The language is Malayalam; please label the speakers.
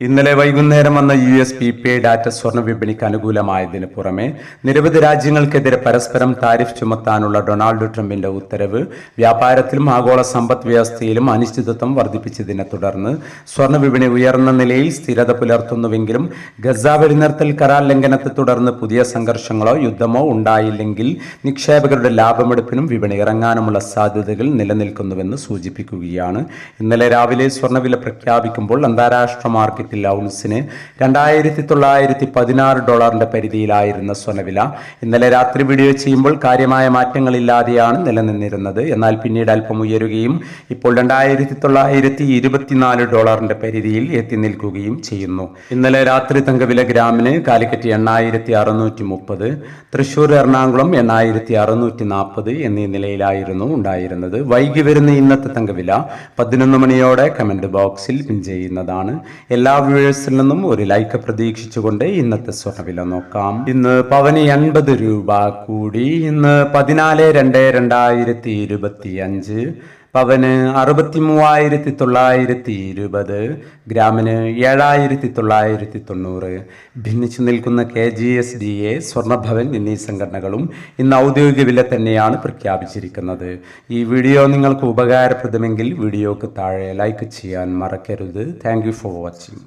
Speaker 1: ഇന്നലെ വൈകുന്നേരം വന്ന U S P P I data സ്വർണ വിപണിക്ക് അനുകൂലമായതിനു പുറമെ നിരവധി രാജ്യങ്ങൾക്കെതിരെ പരസ്പരം താരിഫ് ചുമത്താനുള്ള ഡൊണാൾഡ് ട്രംപിന്റെ ഉത്തരവ് വ്യാപാരത്തിലും ആഗോള സമ്പദ് വ്യവസ്ഥയിലും അനിശ്ചിതത്വം വർദ്ധിപ്പിച്ചതിനെ തുടർന്ന് സ്വർണ വിപണി ഉയർന്ന നിലയിൽ സ്ഥിരത പുലർത്തുന്നുവെങ്കിലും ഗസ വെടിനിർത്തൽ കരാർ ലംഘനത്തെ തുടർന്ന് പുതിയ സംഘർഷങ്ങളോ യുദ്ധമോ ഉണ്ടായില്ലെങ്കിൽ നിക്ഷേപകരുടെ ലാഭമെടുപ്പിനും വിപണി ഇറങ്ങാനുമുള്ള സാധ്യതകൾ നിലനിൽക്കുന്നുവെന്ന് സൂചിപ്പിക്കുകയാണ്. ഇന്നലെ രാവിലെ സ്വർണവില പ്രഖ്യാപിക്കുമ്പോൾ അന്താരാഷ്ട്ര മാർക്കറ്റിൽ ഔൺസിന് രണ്ടായിരത്തി തൊള്ളായിരത്തി പതിനാറ് ഡോളറിന്റെ പരിധിയിലായിരുന്ന സ്വർണവില ഇന്നലെ രാത്രി വീഡിയോ ചെയ്യുമ്പോൾ കാര്യമായ മാറ്റങ്ങളില്ലാതെയാണ് നിലനിന്നിരുന്നത്. എന്നാൽ പിന്നീട് അല്പം ഉയരുകയും ഇപ്പോൾ രണ്ടായിരത്തി തൊള്ളായിരത്തി ഇരുപത്തിനാല് ഡോളറിന്റെ പരിധിയിൽ എത്തി നിൽക്കുകയും ചെയ്യുന്നു. ഇന്നലെ രാത്രി തങ്കവില ഗ്രാമിന് കാലിക്കറ്റ് എണ്ണായിരത്തി അറുന്നൂറ്റി മുപ്പത് തൃശൂർ എറണാകുളം എണ്ണായിരത്തി അറുന്നൂറ്റി നാൽപ്പത് എന്നീ നിലയിലായിരുന്നു ഉണ്ടായിരുന്നത്. വൈകി വരുന്ന ഇന്നത്തെ തങ്കവില പതിനൊന്ന് മണിയോടെ കമന്റ് ബോക്സിൽ പിൻ ചെയ്യുന്നതാണ്. എല്ലാ വ്യൂവേഴ്സിൽ നിന്നും ഒരു ലൈക്ക് പ്രതീക്ഷിച്ചുകൊണ്ട് ഇന്നത്തെ സ്വർണവില നോക്കാം. ഇന്ന് പവന് എൺപത് രൂപ കൂടി. ഇന്ന് പതിനാല് രണ്ട് രണ്ടായിരത്തി ഇരുപത്തി അഞ്ച് പവന് അറുപത്തി മൂവായിരത്തി തൊള്ളായിരത്തി ഇരുപത് ഗ്രാമിന് ഏഴായിരത്തി തൊള്ളായിരത്തി തൊണ്ണൂറ് ഭിന്നിച്ചു നിൽക്കുന്ന K G S D A Swarnabhavan എന്നീ സംഘടനകളും ഇന്ന് ഔദ്യോഗിക വില തന്നെയാണ് പ്രഖ്യാപിച്ചിരിക്കുന്നത്. ഈ വീഡിയോ നിങ്ങൾക്ക് ഉപകാരപ്രദമെങ്കിൽ വീഡിയോക്ക് താഴെ ലൈക്ക് ചെയ്യാൻ മറക്കരുത്. Thank for watching